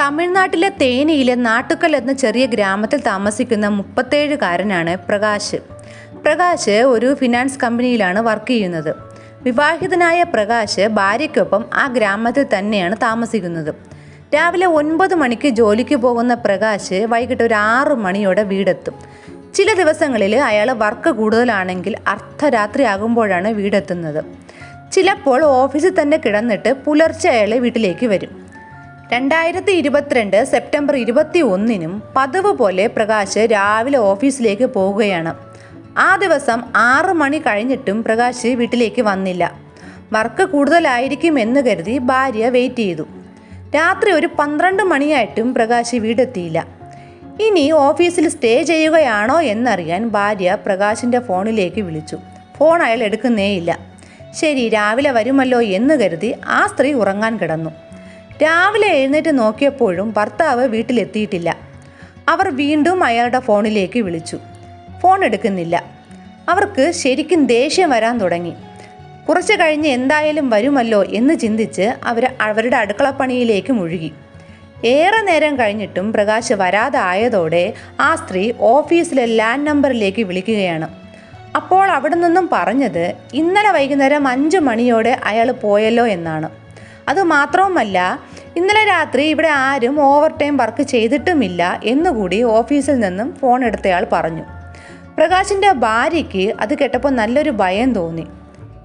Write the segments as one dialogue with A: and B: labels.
A: തമിഴ്നാട്ടിലെ തേനിയിലെ നാട്ടുക്കൽ എന്ന ചെറിയ ഗ്രാമത്തിൽ താമസിക്കുന്ന മുപ്പത്തേഴുകാരനാണ് പ്രകാശ്. പ്രകാശ് ഒരു ഫിനാൻസ് കമ്പനിയിലാണ് വർക്ക് ചെയ്യുന്നത്. വിവാഹിതനായ പ്രകാശ് ഭാര്യയ്ക്കൊപ്പം ആ ഗ്രാമത്തിൽ തന്നെയാണ് താമസിക്കുന്നത്. രാവിലെ ഒൻപത് മണിക്ക് ജോലിക്ക് പോകുന്ന പ്രകാശ് വൈകിട്ട് ഒരു ആറു മണിയോടെ വീടെത്തും. ചില ദിവസങ്ങളിൽ അയാൾ വർക്ക് കൂടുതലാണെങ്കിൽ അർദ്ധരാത്രി ആകുമ്പോഴാണ് വീടെത്തുന്നത്. ചിലപ്പോൾ ഓഫീസിൽ തന്നെ കിടന്നിട്ട് പുലർച്ചെ അയാൾ വീട്ടിലേക്ക് വരും. രണ്ടായിരത്തി ഇരുപത്തിരണ്ട് സെപ്റ്റംബർ ഇരുപത്തി ഒന്നിനും പതിവ് പോലെ പ്രകാശ് രാവിലെ ഓഫീസിലേക്ക് പോവുകയാണ്. ആ ദിവസം ആറ് മണി കഴിഞ്ഞിട്ടും പ്രകാശ് വീട്ടിലേക്ക് വന്നില്ല. വർക്ക് കൂടുതലായിരിക്കും എന്ന് കരുതി ഭാര്യ വെയിറ്റ് ചെയ്തു. രാത്രി ഒരു പന്ത്രണ്ട് മണിയായിട്ടും പ്രകാശ് വീടെത്തിയില്ല. ഇനി ഓഫീസിൽ സ്റ്റേ ചെയ്യുകയാണോ എന്നറിയാൻ ഭാര്യ പ്രകാശിന്റെ ഫോണിലേക്ക് വിളിച്ചു. ഫോൺ അയാൾ എടുക്കുന്നേയില്ല. ശരി രാവിലെ വരുമല്ലോ എന്ന് കരുതി ആ സ്ത്രീ ഉറങ്ങാൻ കിടന്നു. രാവിലെ എഴുന്നേറ്റ് നോക്കിയപ്പോഴും ഭർത്താവ് വീട്ടിലെത്തിയിട്ടില്ല. അവർ വീണ്ടും അയാളുടെ ഫോണിലേക്ക് വിളിച്ചു. ഫോൺ എടുക്കുന്നില്ല. അവർക്ക് ശരിക്കും ദേഷ്യം വരാൻ തുടങ്ങി. കുറച്ച് കഴിഞ്ഞ് എന്തായാലും വരുമല്ലോ എന്ന് ചിന്തിച്ച് അവർ അവരുടെ അടുക്കളപ്പണിയിലേക്ക് മുഴുകി. ഏറെ നേരം കഴിഞ്ഞിട്ടും പ്രകാശ് വരാതായതോടെ ആ സ്ത്രീ ഓഫീസിലെ ലാൻഡ് നമ്പറിലേക്ക് വിളിക്കുകയാണ്. അപ്പോൾ അവിടെ നിന്നും പറഞ്ഞത് ഇന്നലെ വൈകുന്നേരം അഞ്ച് മണിയോടെ അയാൾ പോയല്ലോ എന്നാണ്. അതുമാത്രവുമല്ല ഇന്നലെ രാത്രി ഇവിടെ ആരും ഓവർ ടൈം വർക്ക് ചെയ്തിട്ടുമില്ല എന്നുകൂടി ഓഫീസിൽ നിന്നും ഫോൺ എടുത്തയാൾ പറഞ്ഞു. പ്രകാശിന്റെ ഭാര്യയ്ക്ക് അത് കേട്ടപ്പോൾ നല്ലൊരു ഭയം തോന്നി.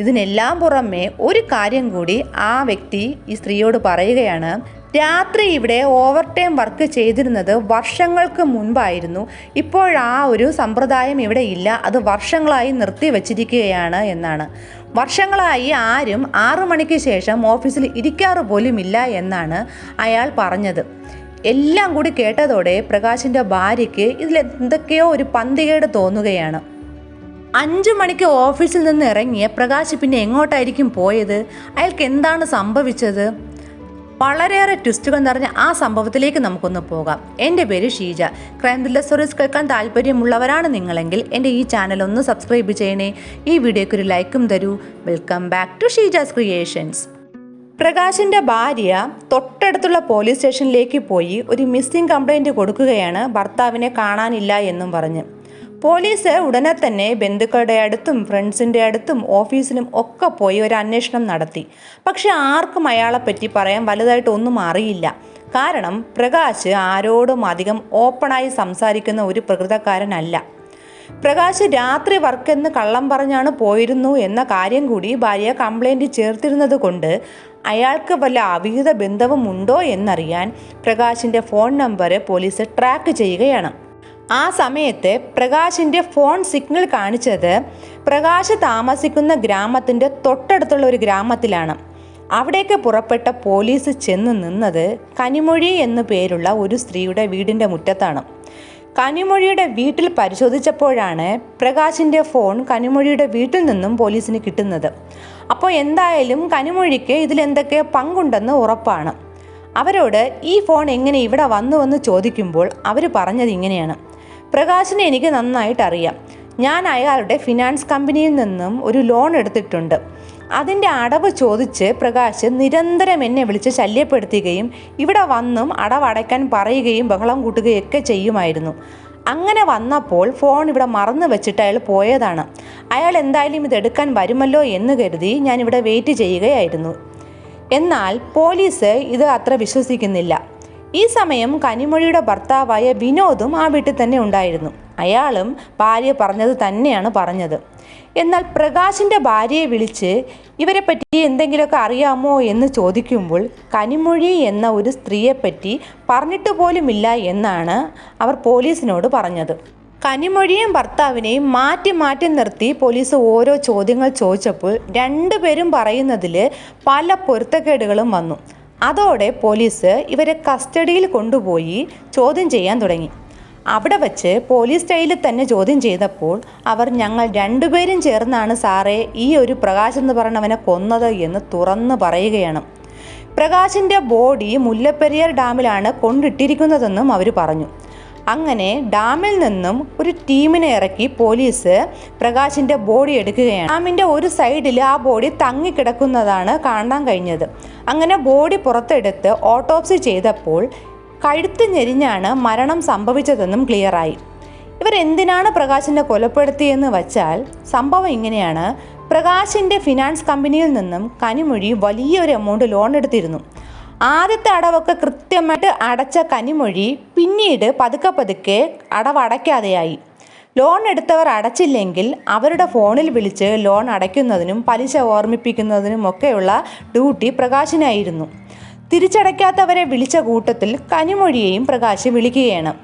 A: ഇതിനെല്ലാം പുറമെ ഒരു കാര്യം കൂടി ആ വ്യക്തി ഈ സ്ത്രീയോട് പറയുകയാണ് രാത്രി ഇവിടെ ഓവർ ടൈം വർക്ക് ചെയ്തിരുന്നത് വർഷങ്ങൾക്ക് മുൻപായിരുന്നു. ഇപ്പോഴാ ഒരു സമ്പ്രദായം ഇവിടെ ഇല്ല. അത് വർഷങ്ങളായി നിർത്തി വച്ചിരിക്കുകയാണ് എന്നാണ്. വർഷങ്ങളായി ആരും ആറു മണിക്ക് ശേഷം ഓഫീസിൽ ഇരിക്കാറ് പോലുമില്ല എന്നാണ് അയാൾ പറഞ്ഞത്. എല്ലാം കൂടി കേട്ടതോടെ പ്രകാശിന്റെ ഭാര്യയ്ക്ക് ഇതിൽ എന്തൊക്കെയോ ഒരു പന്തികേട് തോന്നുകയാണ്. അഞ്ചു മണിക്ക് ഓഫീസിൽ നിന്ന് ഇറങ്ങിയ പ്രകാശ് പിന്നെ എങ്ങോട്ടായിരിക്കും പോയത്? അയാൾക്ക് എന്താണ് സംഭവിച്ചത്? വളരെയേറെ ട്വിസ്റ്റുകൾ നിറഞ്ഞ ആ സംഭവത്തിലേക്ക് നമുക്കൊന്ന് പോകാം. എന്റെ പേര് ഷീജ. ക്രൈം ത്രില്ലർ സ്റ്റോറീസ് കേൾക്കാൻ താല്പര്യമുള്ളവരാണ് നിങ്ങളെങ്കിൽ എന്റെ ഈ ചാനൽ ഒന്ന് സബ്സ്ക്രൈബ് ചെയ്യണേ. ഈ വീഡിയോയ്ക്ക് ഒരു ലൈക്കും തരൂ. Welcome back to Sheeja's creations പ്രകാശിന്റെ ഭാര്യ തൊട്ടടുത്തുള്ള പോലീസ് സ്റ്റേഷനിലേക്ക് പോയി ഒരു മിസ്സിംഗ് കംപ്ലൈന്റ് കൊടുക്കുകയാണ്. ഭർത്താവിനെ കാണാനില്ല എന്നും പറഞ്ഞ്. പോലീസ് ഉടനെ തന്നെ ബന്ധുക്കളുടെ അടുത്തും ഫ്രണ്ട്സിന്റെ അടുത്തും ഓഫീസിലും ഒക്കെ പോയി ഒരു അന്വേഷണം നടത്തി. പക്ഷെ ആർക്കും അയാളെപ്പറ്റി പറയാൻ വലുതായിട്ട് ഒന്നും അറിയില്ല. കാരണം പ്രകാശ് ആരോടും അധികം ഓപ്പണായി സംസാരിക്കുന്ന ഒരു പ്രകൃതക്കാരനല്ല. പ്രകാശ് രാത്രി വർക്കെന്ന് കള്ളം പറഞ്ഞാണ് പോയിരുന്നു എന്ന കാര്യം കൂടി ഭാര്യ കംപ്ലൈന്റ് ചേർത്തിരുന്നത് കൊണ്ട് അയാൾക്ക് വല്ല അവിഹിത ബന്ധവും ഉണ്ടോ എന്നറിയാൻ പ്രകാശിന്റെ ഫോൺ നമ്പർ പോലീസ് ട്രാക്ക് ചെയ്യുകയാണ്. ആ സമയത്ത് പ്രകാശിന്റെ ഫോൺ സിഗ്നൽ കാണിച്ചത് പ്രകാശ് താമസിക്കുന്ന ഗ്രാമത്തിന്റെ തൊട്ടടുത്തുള്ള ഒരു ഗ്രാമത്തിലാണ്. അവിടേക്ക് പുറപ്പെട്ട പോലീസ് ചെന്ന് നിന്നത് കനിമൊഴി എന്നു പേരുള്ള ഒരു സ്ത്രീയുടെ വീടിന്റെ മുറ്റത്താണ്. കനിമൊഴിയുടെ വീട്ടിൽ പരിശോധിച്ചപ്പോഴാണ് പ്രകാശിന്റെ ഫോൺ കനിമൊഴിയുടെ വീട്ടിൽ നിന്നും പോലീസിന് കിട്ടുന്നത്. അപ്പോൾ എന്തായാലും കനിമൊഴിക്ക് ഇതിലെന്തൊക്കെ പങ്കുണ്ടെന്ന് ഉറപ്പാണ്. അവരോട് ഈ ഫോൺ എങ്ങനെ ഇവിടെ വന്നുവെന്ന് ചോദിക്കുമ്പോൾ അവർ പറഞ്ഞത് ഇങ്ങനെയാണ്. പ്രകാശിനെ എനിക്ക് നന്നായിട്ട് അറിയാം ഞാൻ അയാളുടെ ഫിനാൻസ് കമ്പനിയിൽ നിന്നും ഒരു ലോൺ എടുത്തിട്ടുണ്ട്. അതിന്റെ അടവ് ചോദിച്ച് പ്രകാശ് നിരന്തരം എന്നെ വിളിച്ച് ശല്യപ്പെടുത്തുകയും ഇവിടെ വന്നും അടവടയ്ക്കാൻ പറയുകയും ബഹളം കൂട്ടുകയൊക്കെ ചെയ്യുമായിരുന്നു. അങ്ങനെ വന്നപ്പോൾ ഫോൺ ഇവിടെ മറന്നു വെച്ചിട്ട് അയാൾ പോയതാണ്. അയാൾ എന്തായാലും ഇത് എടുക്കാൻ വരുമല്ലോ എന്ന് കരുതി ഞാൻ ഇവിടെ വെയിറ്റ് ചെയ്യുകയായിരുന്നു. എന്നാൽ പോലീസ് ഇത് അത്ര വിശ്വസിക്കുന്നില്ല. ഈ സമയം കനിമൊഴിയുടെ ഭർത്താവായ വിനോദും ആ വീട്ടിൽ തന്നെ ഉണ്ടായിരുന്നു. അയാളും ഭാര്യ പറഞ്ഞത് തന്നെയാണ് പറഞ്ഞത്. എന്നാൽ പ്രകാശിന്റെ ഭാര്യയെ വിളിച്ച് ഇവരെ പറ്റി എന്തെങ്കിലുമൊക്കെ അറിയാമോ എന്ന് ചോദിക്കുമ്പോൾ കനിമൊഴി എന്ന ഒരു സ്ത്രീയെപ്പറ്റി പറഞ്ഞിട്ട് പോലുമില്ല എന്നാണ് അവർ പോലീസിനോട് പറഞ്ഞത്. കനിമൊഴിയും ഭർത്താവിനെയും മാറ്റി മാറ്റി നിർത്തി പോലീസ് ഓരോ ചോദ്യങ്ങൾ ചോദിച്ചപ്പോൾ രണ്ടുപേരും പറയുന്നതിൽ പല പൊരുത്തക്കേടുകളും വന്നു. അതോടെ പോലീസ് ഇവരെ കസ്റ്റഡിയിൽ കൊണ്ടുപോയി ചോദ്യം ചെയ്യാൻ തുടങ്ങി. അവിടെ വച്ച് പോലീസ് സ്റ്റൈലിൽ തന്നെ ചോദ്യം ചെയ്തപ്പോൾ അവർ ഞങ്ങൾ രണ്ടുപേരും ചേർന്നാണ് സാറേ ഈ ഒരു പ്രകാശ് എന്ന് പറഞ്ഞവനെ കൊന്നത് എന്ന് തുറന്നു പറയുകയാണ്. പ്രകാശിന്റെ ബോഡി മുല്ലപ്പെരിയാർ ഡാമിലാണ് കൊണ്ടിട്ടിരിക്കുന്നതെന്നും അവർ പറഞ്ഞു. അങ്ങനെ ഡാമിൽ നിന്നും ഒരു ടീമിനെ ഇറക്കി പോലീസ് പ്രകാശിന്റെ ബോഡി എടുക്കുകയാണ്. ഡാമിന്റെ ഒരു സൈഡിൽ ആ ബോഡി തങ്ങിക്കിടക്കുന്നതാണ് കാണാൻ കഴിഞ്ഞത്. അങ്ങനെ ബോഡി പുറത്തെടുത്ത് ഓട്ടോപ്സി ചെയ്തപ്പോൾ കഴുത്ത് ഞെരിഞ്ഞാണ് മരണം സംഭവിച്ചതെന്നും ക്ലിയറായി ഇവർ എന്തിനാണ് പ്രകാശിനെ കൊലപ്പെടുത്തിയെന്ന് വച്ചാൽ സംഭവം ഇങ്ങനെയാണ്. പ്രകാശിന്റെ ഫിനാൻസ് കമ്പനിയിൽ നിന്നും കനിമൊഴി വലിയൊരു എമൗണ്ട് ലോൺ എടുത്തിരുന്നു. ആദ്യത്തെ അടവൊക്കെ കൃത്യമായിട്ട് അടച്ച കനിമൊഴി പിന്നീട് പതുക്കെ പതുക്കെ അടവ് അടയ്ക്കാതെയായി ലോൺ എടുത്തവർ അടച്ചില്ലെങ്കിൽ അവരുടെ ഫോണിൽ വിളിച്ച് ലോൺ അടയ്ക്കുന്നതിനും പലിശ ഓർമ്മിപ്പിക്കുന്നതിനും ഒക്കെയുള്ള ഡ്യൂട്ടി പ്രകാശിനായിരുന്നു. തിരിച്ചടയ്ക്കാത്തവരെ വിളിച്ച കൂട്ടത്തിൽ കനിമൊഴിയെയും പ്രകാശ് വിളിക്കുകയാണ്.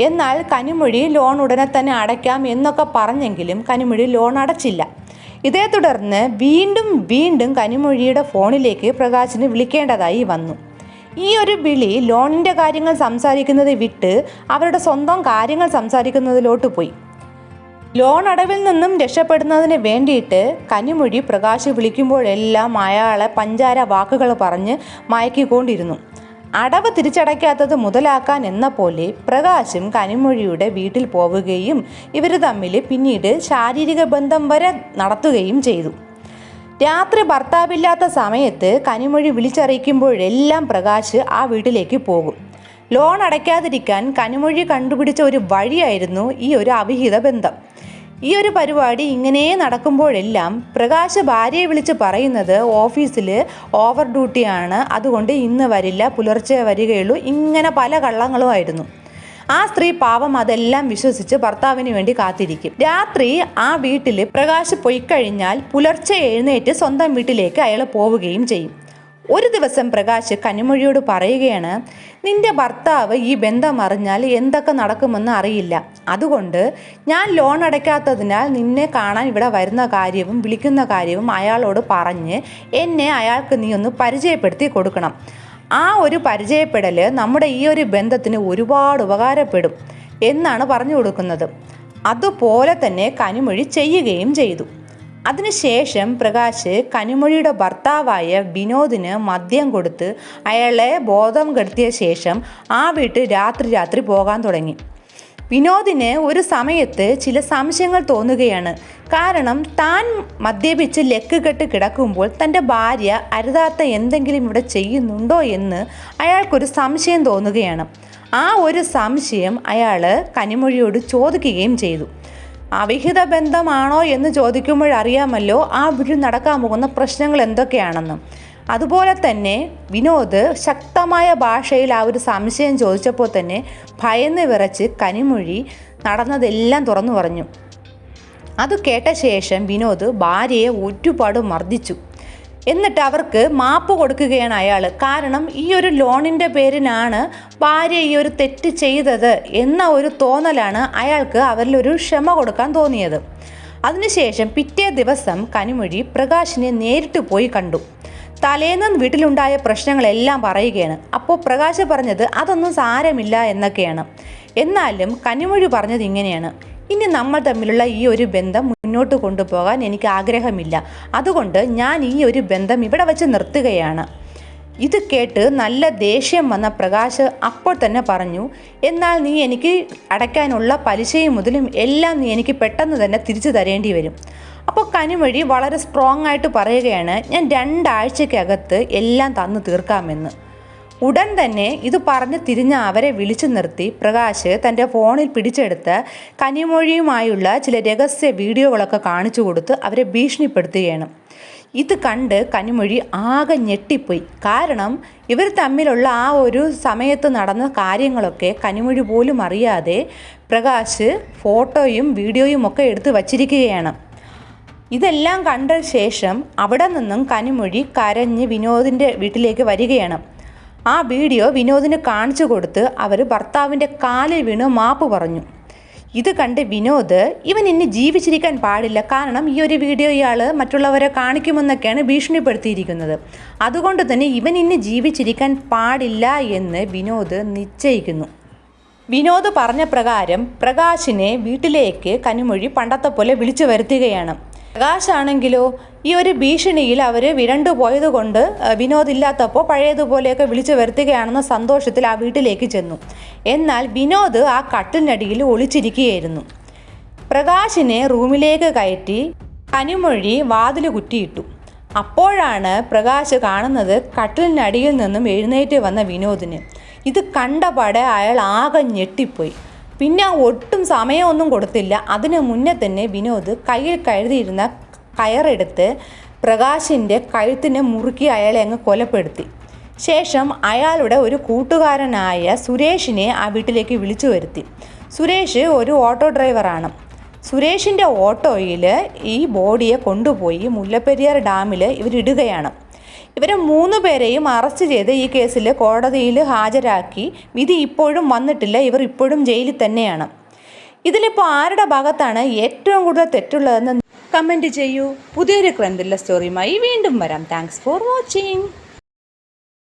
A: എന്നാൽ കനിമൊഴി ലോൺ ഉടനെ തന്നെ അടയ്ക്കാം എന്നൊക്കെ പറഞ്ഞെങ്കിലും കനിമൊഴി ലോൺ അടച്ചില്ല. ഇതേ തുടർന്ന് വീണ്ടും വീണ്ടും കനിമൊഴിയുടെ ഫോണിലേക്ക് പ്രകാശിന് വിളിക്കേണ്ടതായി വന്നു. ഈ ഒരു വിളി ലോണിന്റെ കാര്യങ്ങൾ സംസാരിക്കുന്നത് വിട്ട് അവരുടെ സ്വന്തം കാര്യങ്ങൾ സംസാരിക്കുന്നതിലോട്ട് പോയി. ലോൺ അടവിൽ നിന്നും രക്ഷപ്പെടുന്നതിന് വേണ്ടിയിട്ട് കനിമൊഴി പ്രകാശ് വിളിക്കുമ്പോഴെല്ലാം അയാളെ പഞ്ചാര വാക്കുകൾ പറഞ്ഞ് മയക്കിക്കൊണ്ടിരുന്നു. അടവ് തിരിച്ചടയ്ക്കാത്തത് മുതലാക്കാൻ എന്ന പോലെ പ്രകാശും കനിമൊഴിയുടെ വീട്ടിൽ പോവുകയും ഇവർ തമ്മിൽ പിന്നീട് ശാരീരിക ബന്ധം വരെ നടത്തുകയും ചെയ്തു. രാത്രി ഭർത്താവില്ലാത്ത സമയത്ത് കനിമൊഴി വിളിച്ചറിയിക്കുമ്പോഴെല്ലാം പ്രകാശ് ആ വീട്ടിലേക്ക് പോകും. ലോൺ അടയ്ക്കാതിരിക്കാൻ കനിമൊഴി കണ്ടുപിടിച്ച ഒരു വഴിയായിരുന്നു ഈ ഒരു അവിഹിത ബന്ധം. ഈ ഒരു പരിപാടി ഇങ്ങനെ നടക്കുമ്പോഴെല്ലാം പ്രകാശ് ഭാര്യയെ വിളിച്ച് പറയുന്നത് ഓഫീസിൽ ഓവർ ഡ്യൂട്ടിയാണ്. അതുകൊണ്ട് ഇന്ന് വരില്ല പുലർച്ചെ വരികയുള്ളൂ. ഇങ്ങനെ പല കള്ളങ്ങളുമായിരുന്നു. ആ സ്ത്രീ പാവം അതെല്ലാം വിശ്വസിച്ച് ഭർത്താവിന് വേണ്ടി കാത്തിരിക്കും. രാത്രി ആ വീട്ടിൽ പ്രകാശ് പൊയ്ക്കഴിഞ്ഞാൽ പുലർച്ചെ എഴുന്നേറ്റ് സ്വന്തം വീട്ടിലേക്ക് അയാൾ പോവുകയും ചെയ്യും. ഒരു ദിവസം പ്രകാശ് കനിമൊഴിയോട് പറയുകയാണ് നിന്റെ ഭർത്താവ് ഈ ബന്ധം അറിഞ്ഞാൽ എന്തൊക്കെ നടക്കുമെന്ന് അറിയില്ല. അതുകൊണ്ട് ഞാൻ ലോൺ അടയ്ക്കാത്തതിനാൽ നിന്നെ കാണാൻ ഇവിടെ വരുന്ന കാര്യവും വിളിക്കുന്ന കാര്യവും അയാളോട് പറഞ്ഞ് എന്നെ അയാൾക്ക് നീ ഒന്ന് പരിചയപ്പെടുത്തി കൊടുക്കണം. ആ ഒരു പരിചയപ്പെടൽ നമ്മുടെ ഈ ഒരു ബന്ധത്തിന് ഒരുപാട് ഉപകാരപ്പെടും എന്നാണ് പറഞ്ഞു കൊടുക്കുന്നത്. അതുപോലെ തന്നെ കനിമൊഴി ചെയ്യുകയും ചെയ്തു. അതിനുശേഷം പ്രകാശ് കനിമൊഴിയുടെ ഭർത്താവായ വിനോദിന് മദ്യം കൊടുത്ത് അയാളെ ബോധം കെടുത്തിയ ശേഷം ആ വീട്ടിൽ രാത്രി രാത്രി പോകാൻ തുടങ്ങി. വിനോദിന് ഒരു സമയത്ത് ചില സംശയങ്ങൾ തോന്നുകയാണ്. കാരണം താൻ മദ്യപിച്ച് ലെക്ക് കെട്ട് കിടക്കുമ്പോൾ തന്റെ ഭാര്യ അരുതാത്ത എന്തെങ്കിലും ഇവിടെ ചെയ്യുന്നുണ്ടോ എന്ന് അയാൾക്കൊരു സംശയം തോന്നുകയാണ്. ആ ഒരു സംശയം അയാൾ കനിമൊഴിയോട് ചോദിക്കുകയും ചെയ്തു. അവിഹിത ബന്ധമാണോ എന്ന് ചോദിക്കുമ്പോഴറിയാമല്ലോ ആ വീട്ടിൽ നടക്കാൻ പോകുന്ന പ്രശ്നങ്ങൾ എന്തൊക്കെയാണെന്ന്. അതുപോലെ തന്നെ വിനോദ് ശക്തമായ ഭാഷയിൽ ആ ഒരു സംശയം ചോദിച്ചപ്പോൾ തന്നെ ഭയന്ന് വിറച്ച് കനിമൊഴി നടന്നതെല്ലാം തുറന്നു പറഞ്ഞു. അത് കേട്ട ശേഷം വിനോദ് ഭാര്യയെ ഒരുപാട് മർദ്ദിച്ചു. എന്നിട്ട് അവർക്ക് മാപ്പ് കൊടുക്കുകയാണ് അയാൾ. കാരണം ഈ ഒരു ലോണിന്റെ പേരിനാണ് ഭാര്യ ഈ ഒരു തെറ്റ് ചെയ്തത് എന്ന ഒരു തോന്നലാണ് അയാൾക്ക് അവരിലൊരു ക്ഷമ കൊടുക്കാൻ തോന്നിയത്. അതിനുശേഷം പിറ്റേ ദിവസം കനിമൊഴി പ്രകാശിനെ നേരിട്ട് പോയി കണ്ടു. തലേന്ന് വീട്ടിലുണ്ടായ പ്രശ്നങ്ങളെല്ലാം പറയുകയാണ്. അപ്പോൾ പ്രകാശ് പറഞ്ഞത് അതൊന്നും സാരമില്ല എന്നൊക്കെയാണ്. എന്നാലും കനിമൊഴി പറഞ്ഞത് ഇങ്ങനെയാണ്. ഇനി നമ്മൾ തമ്മിലുള്ള ഈ ഒരു ബന്ധം മുന്നോട്ട് കൊണ്ടുപോകാൻ എനിക്ക് ആഗ്രഹമില്ല. അതുകൊണ്ട് ഞാൻ ഈ ഒരു ബന്ധം ഇവിടെ വെച്ച് നിർത്തുകയാണ്. ഇത് കേട്ട് നല്ല ദേഷ്യം വന്ന പ്രകാശ് അപ്പോൾ തന്നെ പറഞ്ഞു എന്നാൽ നീ എനിക്ക് അടയ്ക്കാനുള്ള പലിശയും മുതലും എല്ലാം നീ എനിക്ക് പെട്ടെന്ന് തന്നെ തിരിച്ചു തരേണ്ടി വരും. അപ്പോൾ കനിമൊഴി വളരെ സ്ട്രോങ് ആയിട്ട് പറയുകയാണ് ഞാൻ രണ്ടാഴ്ചക്കകത്ത് എല്ലാം തന്നു തീർക്കാമെന്ന്. ഉടൻ തന്നെ ഇത് പറഞ്ഞ് തിരിഞ്ഞ അവരെ വിളിച്ചു നിർത്തി. പ്രകാശ് തന്റെ ഫോണിൽ പിടിച്ചെടുത്ത് കനിമൊഴിയുമായുള്ള ചില രഹസ്യ വീഡിയോകളൊക്കെ കാണിച്ചു കൊടുത്ത് അവരെ ഭീഷണിപ്പെടുത്തുകയാണ്. ഇത് കണ്ട് കനിമൊഴി ആകെ ഞെട്ടിപ്പോയി. കാരണം ഇവർ തമ്മിലുള്ള ആ ഒരു സമയത്ത് നടന്ന കാര്യങ്ങളൊക്കെ കനിമൊഴി പോലും അറിയാതെ പ്രകാശ് ഫോട്ടോയും വീഡിയോയും ഒക്കെ എടുത്ത് വച്ചിരിക്കുകയാണ്. ഇതെല്ലാം കണ്ട ശേഷം അവിടെ നിന്നും കനിമൊഴി കരഞ്ഞ് വിനോദിന്റെ വീട്ടിലേക്ക് വരികയാണ്. ആ വീഡിയോ വിനോദിന് കാണിച്ചു കൊടുത്ത് അവർ ഭർത്താവിന്റെ കാലിൽ വീണ് മാപ്പ് പറഞ്ഞു. ഇത് കണ്ട് വിനോദ് ഇവൻ ഇനി ജീവിച്ചിരിക്കാൻ പാടില്ല. കാരണം ഈ ഒരു വീഡിയോ ഇയാൾ മറ്റുള്ളവരെ കാണിക്കുമെന്നൊക്കെയാണ് ഭീഷണിപ്പെടുത്തിയിരിക്കുന്നത്. അതുകൊണ്ട് തന്നെ ഇവൻ ഇനി ജീവിച്ചിരിക്കാൻ പാടില്ല എന്ന് വിനോദ് നിശ്ചയിക്കുന്നു. വിനോദ് പറഞ്ഞ പ്രകാരം പ്രകാശിനെ വീട്ടിലേക്ക് കനിമൊഴി പണ്ടത്തെ പോലെ വിളിച്ചു വരുത്തുകയാണ്. പ്രകാശാണെങ്കിലോ ഈ ഒരു ഭീഷണിയിൽ അവർ വിരണ്ടു പോയതുകൊണ്ട് വിനോദ് ഇല്ലാത്തപ്പോൾ പഴയതുപോലെയൊക്കെ വിളിച്ചു വരുത്തുകയാണെന്ന സന്തോഷത്തിൽ ആ വീട്ടിലേക്ക് ചെന്നു. എന്നാൽ വിനോദ് ആ കട്ടിലിനടിയിൽ ഒളിച്ചിരിക്കുകയായിരുന്നു. പ്രകാശിനെ റൂമിലേക്ക് കയറ്റി കനിമൊഴി വാതിൽ കുറ്റിയിട്ടു. അപ്പോഴാണ് പ്രകാശ് കാണുന്നത് കട്ടിലിനടിയിൽ നിന്നും എഴുന്നേറ്റ് വന്ന വിനോദിന്. ഇത് കണ്ടപാടെ അയാൾ ആകെ ഞെട്ടിപ്പോയി. പിന്നെ ഒട്ടും സമയമൊന്നും കൊടുത്തില്ല. അതിന് മുന്നേ തന്നെ വിനോദ് കയ്യിൽ കഴുതിയിരുന്ന കയറെടുത്ത് പ്രകാശിന്റെ കഴുത്തിനെ മുറുക്കി അയാളെ അങ്ങ് കൊലപ്പെടുത്തി. ശേഷം അയാളുടെ ഒരു കൂട്ടുകാരനായ സുരേഷിനെ ആ വീട്ടിലേക്ക് വിളിച്ചു വരുത്തി. സുരേഷ് ഒരു ഓട്ടോ ഡ്രൈവറാണ്. സുരേഷിന്റെ ഓട്ടോയിൽ ഈ ബോഡിയെ കൊണ്ടുപോയി മുല്ലപ്പെരിയാർ ഡാമിൽ ഇവരിടുകയാണ്. ഇവരെ മൂന്ന് പേരെയും അറസ്റ്റ് ചെയ്ത് ഈ കേസിൽ കോടതിയിൽ ഹാജരാക്കി. വിധി ഇപ്പോഴും വന്നിട്ടില്ല. ഇവർ ഇപ്പോഴും ജയിലിൽ തന്നെയാണ്. ഇതിലിപ്പോൾ ആരുടെ ഭാഗത്താണ് ഏറ്റവും കൂടുതൽ തെറ്റുള്ളതെന്ന് കമന്റ് ചെയ്യൂ. പുതിയൊരു ക്രന്തില്ല സ്റ്റോറിയുമായി വീണ്ടും വരാം. Thanks for watching